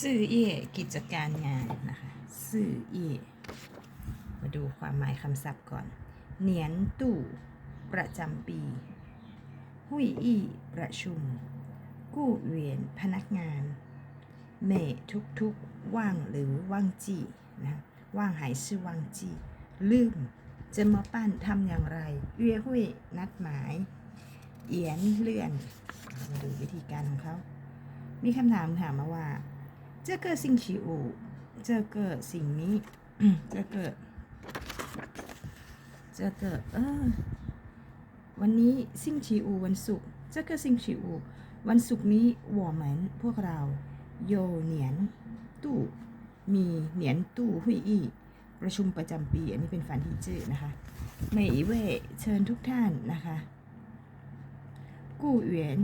สื่อเย่กิจการงานนะคะสื่อเย่มาดูความหมายคำศัพท์ก่อน เหนียนตู่ประจำปี หุยอี้ประชุม กู้เวียนพนักงาน เมทุกทุกว่างหรือว่างจีนะคะว่างหายชื่อว่างจีลืมจะมาปั้นทำอย่างไรเวียหุยนัดหมายเอียนเลื่อนมาดูวิธีการของเขา มีคำถามถามมาว่า 这个星期五这个สิ่งนี้ 这个这个เออวันนี้ซิงชีอูวันศุกร์这个星期五วันศุกร์นี้我们พวกเราโยเหนียนตู้มีเหนียนตู้หุยอี้ประชุมประจำปี อันนี้เป็นฝันที่จื้อนะคะเมย์เว่ยเชิญทุกท่านนะคะ กู้เหวียน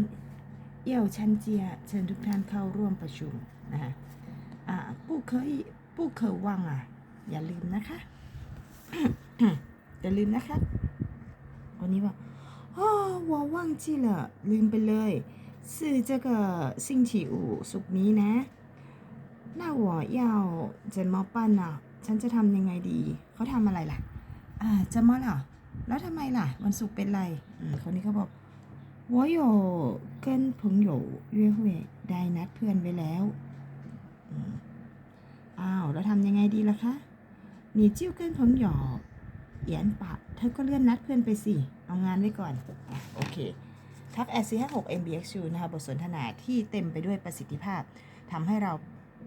เย่ยวชันเจีย เชิญทุกท่านเข้าร่วมประชุมนะคะอ่าผู้เคยผู้เคยว่างอ่ะ อย่าลืมนะคะ อย่าลืมนะคะวันนี้ว่าอ๋อ我忘记了ลืมไปเลย是这个星期五ศุกร์นี้นะ那我要怎么办呢ฉันจะทำยังไงดี เขาทำอะไรล่ะ อ่าจะมาเหรอ แล้วทำไมล่ะ วันศุกร์เป็นไร อืมคนนี้เขาบอก 我有跟朋友约会ได้นัดเพื่อนไว้แล้วอืมอ้าว แล้วทำยังไงดีล่ะคะ你就跟朋友เหยียนปะเธอก็เลื่อนนัดเพื่อนไปสิ เอางานไว้ก่อนอ่ะโอเค ทัก s อ 5 6 MBXU นะคะบทสนทนาที่เต็มไปด้วยประสิทธิภาพทำให้เรา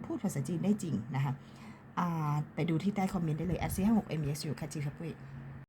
พูดภาษาจีนได้จริงนะคะอ่าไปดูที่ใต้คอมเมนต์ได้เลย s 5 6 MBXU ค่ะจีครับปุ้ย